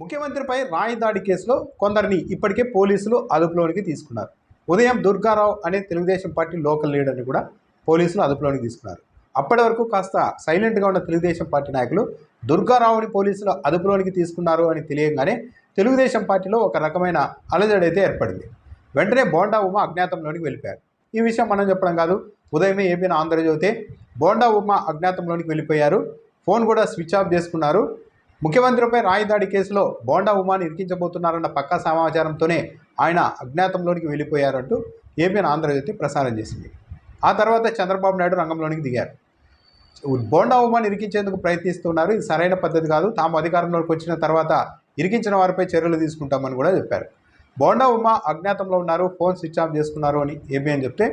ముఖ్యమంత్రిపై రాయి దాడి కేసులో కొందరిని ఇప్పటికే పోలీసులు అదుపులోనికి తీసుకున్నారు. ఉదయం దుర్గారావు అనే తెలుగుదేశం పార్టీ లోకల్ లీడర్ని కూడా పోలీసులు అదుపులోనికి తీసుకున్నారు. అప్పటి వరకు కాస్త సైలెంట్గా ఉన్న తెలుగుదేశం పార్టీ నాయకులు దుర్గారావుని పోలీసులు అదుపులోనికి తీసుకున్నారు అని తెలియగానే తెలుగుదేశం పార్టీలో ఒక రకమైన అలజడైతే ఏర్పడింది. వెంటనే బోండా ఉమ అజ్ఞాతంలోనికి వెళ్ళిపోయారు. ఈ విషయం మనం చెప్పడం కాదు. ఉదయమే ఏపీన ఆంధ్రజ్యోతి బోండా ఉమ అజ్ఞాతంలోనికి వెళ్ళిపోయారు. ఫోన్ కూడా స్విచ్ ఆఫ్ చేసుకున్నారు. ముఖ్యమంత్రిపై రాయిదాడి కేసులో బోండా ఉమాని ఇరికించబోతున్నారన్న పక్కా సమాచారంతోనే ఆయన అజ్ఞాతంలోనికి వెళ్ళిపోయారంటూ ఏపీఎన్ ఆంధ్రజ్యోతి ప్రసారం చేసింది. ఆ తర్వాత చంద్రబాబు నాయుడు రంగంలోనికి దిగారు. బోండా ఉమాని ఇరికించేందుకు ప్రయత్నిస్తున్నారు. ఇది సరైన పద్ధతి కాదు. తాము అధికారంలోకి వచ్చిన తర్వాత ఇరికించిన వారిపై చర్యలు తీసుకుంటామని కూడా చెప్పారు. బోండా ఉమా అజ్ఞాతంలో ఉన్నారు. ఫోన్ స్విచ్ ఆఫ్ చేసుకున్నారు అని ఏబిఎన్ చెప్తే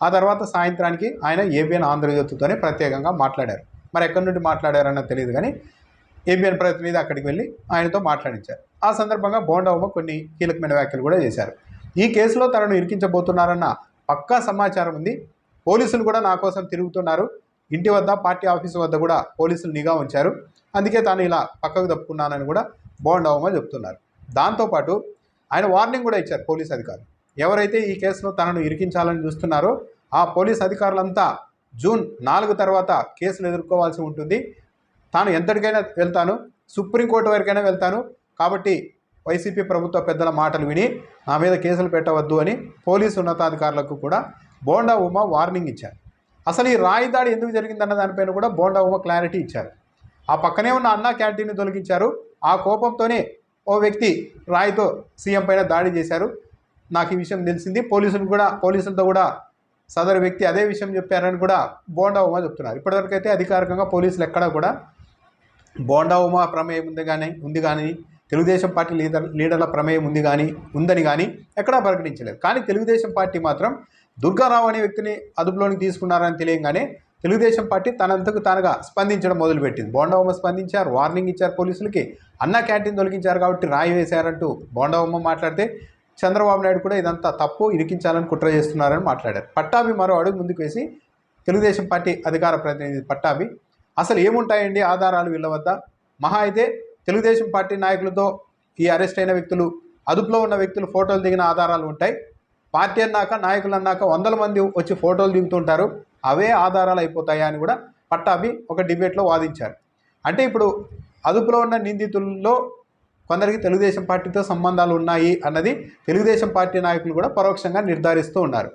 ఆ తర్వాత సాయంత్రానికి ఆయన ఏబిఎన్ ఆంధ్రజ్యోతితోనే ప్రత్యేకంగా మాట్లాడారు. మరి ఎక్కడి నుండి మాట్లాడారన్నది తెలియదు కానీ ఏబిఎన్ ప్రతినిధి అక్కడికి వెళ్ళి ఆయనతో మాట్లాడించారు. ఆ సందర్భంగా బోండా కొన్ని కీలకమైన వ్యాఖ్యలు కూడా చేశారు. ఈ కేసులో తనను ఇరికించబోతున్నారన్న పక్కా సమాచారం ఉంది. పోలీసులు కూడా నా కోసం తిరుగుతున్నారు. ఇంటి వద్ద పార్టీ ఆఫీసు వద్ద కూడా పోలీసులు నిఘా ఉంచారు. అందుకే తాను ఇలా పక్కకు తప్పుకున్నానని కూడా బోండా చెప్తున్నారు. దాంతోపాటు ఆయన వార్నింగ్ కూడా ఇచ్చారు పోలీస్ అధికారులు. ఎవరైతే ఈ కేసులో తనను ఇరికించాలని చూస్తున్నారో ఆ పోలీస్ అధికారులంతా జూన్ నాలుగు తర్వాత కేసులు ఎదుర్కోవాల్సి ఉంటుంది. తాను ఎంతటికైనా వెళ్తాను సుప్రీంకోర్టు వరకైనా వెళ్తాను. కాబట్టి వైసీపీ ప్రభుత్వ పెద్దల మాటలు విని నా మీద కేసులు పెట్టవద్దు అని పోలీసు ఉన్నతాధికారులకు కూడా బోండా ఉమ వార్నింగ్ ఇచ్చారు. అసలు ఈ రాయి దాడి ఎందుకు జరిగిందన్న దానిపైన కూడా బోండా ఉమ క్లారిటీ ఇచ్చారు. ఆ పక్కనే ఉన్న అన్నా క్యాంటీన్ని తొలగించారు. ఆ కోపంతోనే ఓ వ్యక్తి రాయితో సీఎం పైన దాడి చేశారు. నాకు ఈ విషయం తెలిసింది. పోలీసులు కూడా పోలీసులతో కూడా సదరు వ్యక్తి అదే విషయం చెప్పారని కూడా బోండా ఉమా చెప్తున్నారు. ఇప్పటివరకు అయితే అధికారికంగా పోలీసులు ఎక్కడా కూడా బోండా ఉమా ప్రమేయం ఉంది కానీ ఉంది కానీ తెలుగుదేశం పార్టీ లీడర్ లీడర్ల ప్రమేయం ఉంది కానీ ఉందని కానీ ఎక్కడా ప్రకటించలేదు. కానీ తెలుగుదేశం పార్టీ మాత్రం దుర్గారావు అనే వ్యక్తిని అదుపులోనికి తీసుకున్నారని తెలియగానే తెలుగుదేశం పార్టీ తనంతకు తానుగా స్పందించడం మొదలుపెట్టింది. బోండవమ్మ స్పందించారు వార్నింగ్ ఇచ్చారు పోలీసులకి అన్న క్యాంటీన్ తొలగించారు కాబట్టి రాయి వేశారంటూ బోండవమ్మ మాట్లాడితే చంద్రబాబు నాయుడు కూడా ఇదంతా తప్పు ఇరికించాలని కుట్ర చేస్తున్నారని మాట్లాడారు. పట్టాభి మరో అడుగు ముందుకు వేసి తెలుగుదేశం పార్టీ అధికార ప్రతినిధి పట్టాభి అసలు ఏముంటాయండి ఆధారాలు వీళ్ళ వద్ద? మహా అయితే తెలుగుదేశం పార్టీ నాయకులతో ఈ అరెస్ట్ అయిన వ్యక్తులు అదుపులో ఉన్న వ్యక్తులు ఫోటోలు దిగిన ఆధారాలు ఉంటాయి. పార్టీ అన్నాక నాయకులు అన్నాక వందల మంది వచ్చి ఫోటోలు దిగుతుంటారు. అవే ఆధారాలు అయిపోతాయా అని కూడా పట్టాభి ఒక డిబేట్లో వాదించారు. అంటే ఇప్పుడు అదుపులో ఉన్న నిందితుల్లో కొందరికి తెలుగుదేశం పార్టీతో సంబంధాలు ఉన్నాయి అన్నది తెలుగుదేశం పార్టీ నాయకులు కూడా పరోక్షంగా నిర్ధారిస్తూ ఉన్నారు.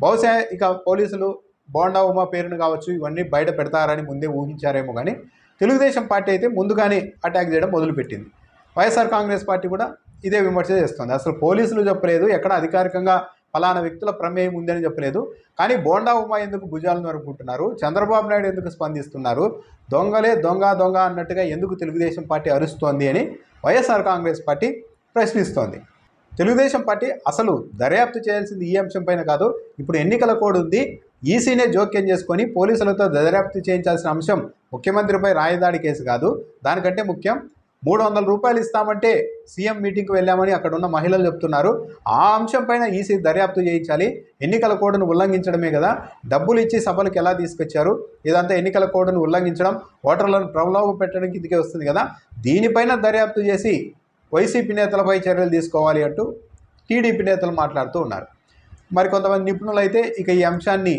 బహుశా ఇక పోలీసులు బోండా ఉమా పేరును కావచ్చు ఇవన్నీ బయట పెడతారని ముందే ఊహించారేమో కానీ తెలుగుదేశం పార్టీ అయితే ముందుగానే అటాక్ చేయడం మొదలుపెట్టింది. వైఎస్ఆర్ కాంగ్రెస్ పార్టీ కూడా ఇదే విమర్శ చేస్తుంది. అసలు పోలీసులు చెప్పలేదు ఎక్కడ అధికారికంగా ఫలానా వ్యక్తుల ప్రమేయం ఉందని చెప్పలేదు. కానీ బోండా ఉమా ఎందుకు భుజాలను నరుపుకుంటున్నారు చంద్రబాబు నాయుడు ఎందుకు స్పందిస్తున్నారు? దొంగలే దొంగ దొంగ అన్నట్టుగా ఎందుకు తెలుగుదేశం పార్టీ అరుస్తోంది అని వైఎస్ఆర్ కాంగ్రెస్ పార్టీ ప్రశ్నిస్తోంది. తెలుగుదేశం పార్టీ అసలు దర్యాప్తు చేయాల్సింది ఈ అంశంపైన కాదు ఇప్పుడు ఎన్నికల కోడ్ ఉంది. ఈసీనే జోక్యం చేసుకొని పోలీసులతో దర్యాప్తు చేయించాల్సిన అంశం ముఖ్యమంత్రిపై రాయదాడి కేసు కాదు. దానికంటే ముఖ్యం మూడు వందల రూపాయలు ఇస్తామంటే సీఎం మీటింగ్కి వెళ్ళామని అక్కడ ఉన్న మహిళలు చెప్తున్నారు. ఆ అంశం పైన ఈసీ దర్యాప్తు చేయించాలి. ఎన్నికల కోడ్ను ఉల్లంఘించడమే కదా. డబ్బులు ఇచ్చి సభలకు ఎలా తీసుకొచ్చారు? ఇదంతా ఎన్నికల కోడ్ను ఉల్లంఘించడం ఓటర్లను ప్రలోభ పెట్టడానికి ఇదికే వస్తుంది కదా. దీనిపైన దర్యాప్తు చేసి వైసీపీ నేతలపై చర్యలు తీసుకోవాలి అంటూ టీడీపీ నేతలు మాట్లాడుతూ ఉన్నారు. మరి కొంతమంది నిపుణులు అయితే ఇక ఈ అంశాన్ని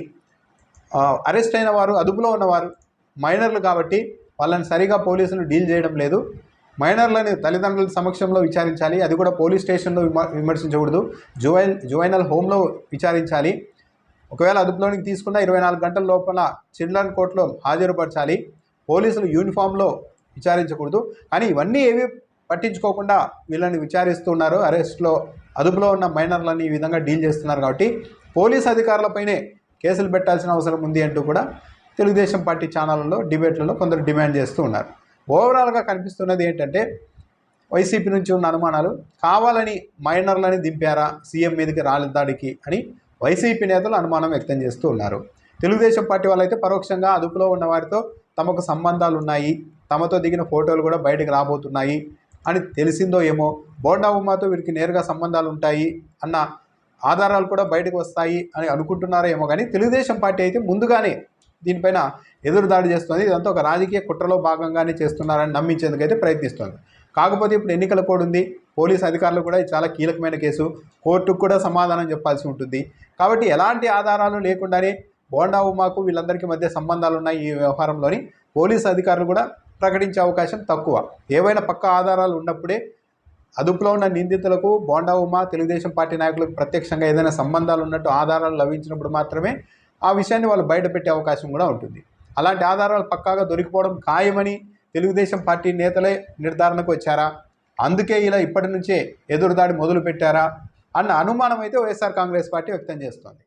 అరెస్ట్ అయిన వారు అదుపులో ఉన్నవారు మైనర్లు కాబట్టి వాళ్ళని సరిగా పోలీసులు డీల్ చేయడం లేదు. మైనర్లని తల్లిదండ్రుల సమక్షంలో విచారించాలి. అది కూడా పోలీస్ స్టేషన్లో విమ- విమర్శించకూడదు. జువైన్ జువైనల్ హోమ్లో విచారించాలి. ఒకవేళ అదుపులోనికి తీసుకున్న ఇరవై నాలుగు గంటల లోపల చిల్డ్రన్ కోర్టులో హాజరుపరచాలి. పోలీసులు యూనిఫామ్లో విచారించకూడదు. కానీ ఇవన్నీ ఏవి పట్టించుకోకుండా వీళ్ళని విచారిస్తున్నారు అరెస్ట్లో అదుపులో ఉన్న మైనర్లని ఈ విధంగా డీల్ చేస్తున్నారు కాబట్టి పోలీస్ అధికారులపైనే కేసులు పెట్టాల్సిన అవసరం ఉంది అంటూ కూడా తెలుగుదేశం పార్టీ ఛానళ్ళలో డిబేట్లలో కొందరు డిమాండ్ చేస్తూ ఉన్నారు. ఓవరాల్గా కనిపిస్తున్నది ఏంటంటే వైసీపీ నుంచి ఉన్న అనుమానాలు కావాలని మైనర్లని దింపారా సీఎం మీదకి రాలిద్దాడికి అని వైసీపీ నేతలు అనుమానం వ్యక్తం చేస్తూ ఉన్నారు. తెలుగుదేశం పార్టీ వాళ్ళైతే పరోక్షంగా అదుపులో ఉన్న వారితో తమకు సంబంధాలు ఉన్నాయి తమతో దిగిన ఫోటోలు కూడా బయటకు రాబోతున్నాయి అని తెలిసిందో ఏమో బోండా ఉమ్మాతో వీరికి నేరుగా సంబంధాలు ఉంటాయి అన్న ఆధారాలు కూడా బయటకు వస్తాయి అని అనుకుంటున్నారేమో కానీ తెలుగుదేశం పార్టీ అయితే ముందుగానే దీనిపైన ఎదురుదాడి చేస్తుంది. ఇదంతా ఒక రాజకీయ కుట్రలో భాగంగానే చేస్తున్నారని నమ్మించేందుకైతే ప్రయత్నిస్తుంది. కాకపోతే ఇప్పుడు ఎన్నికల కోడ్ ఉంది. పోలీస్ అధికారులు కూడా ఇది చాలా కీలకమైన కేసు. కోర్టుకు కూడా సమాధానం చెప్పాల్సి ఉంటుంది. కాబట్టి ఎలాంటి ఆధారాలు లేకుండానే బోండా ఉమాకు వీళ్ళందరికీ మధ్య సంబంధాలు ఉన్నాయి ఈ వ్యవహారంలోని. పోలీస్ అధికారులు కూడా ప్రకటించే అవకాశం తక్కువ. ఏవైనా పక్క ఆధారాలు ఉన్నప్పుడే అదుపులో ఉన్న నిందితులకు బోండా ఉమా తెలుగుదేశం పార్టీ నాయకులకు ప్రత్యక్షంగా ఏదైనా సంబంధాలు ఉన్నట్టు ఆధారాలు లభించినప్పుడు మాత్రమే ఆ విషయాన్ని వాళ్ళు బయటపెట్టే అవకాశం కూడా ఉంటుంది. అలాంటి ఆధారాలు పక్కాగా దొరికిపోవడం ఖాయమని తెలుగుదేశం పార్టీ నేతలే నిర్ధారణకు వచ్చారా? అందుకే ఇలా ఇప్పటి నుంచే ఎదురుదాడి మొదలు పెట్టారా అన్న అనుమానం అయితే వైఎస్ఆర్ కాంగ్రెస్ పార్టీ వ్యక్తం చేస్తోంది.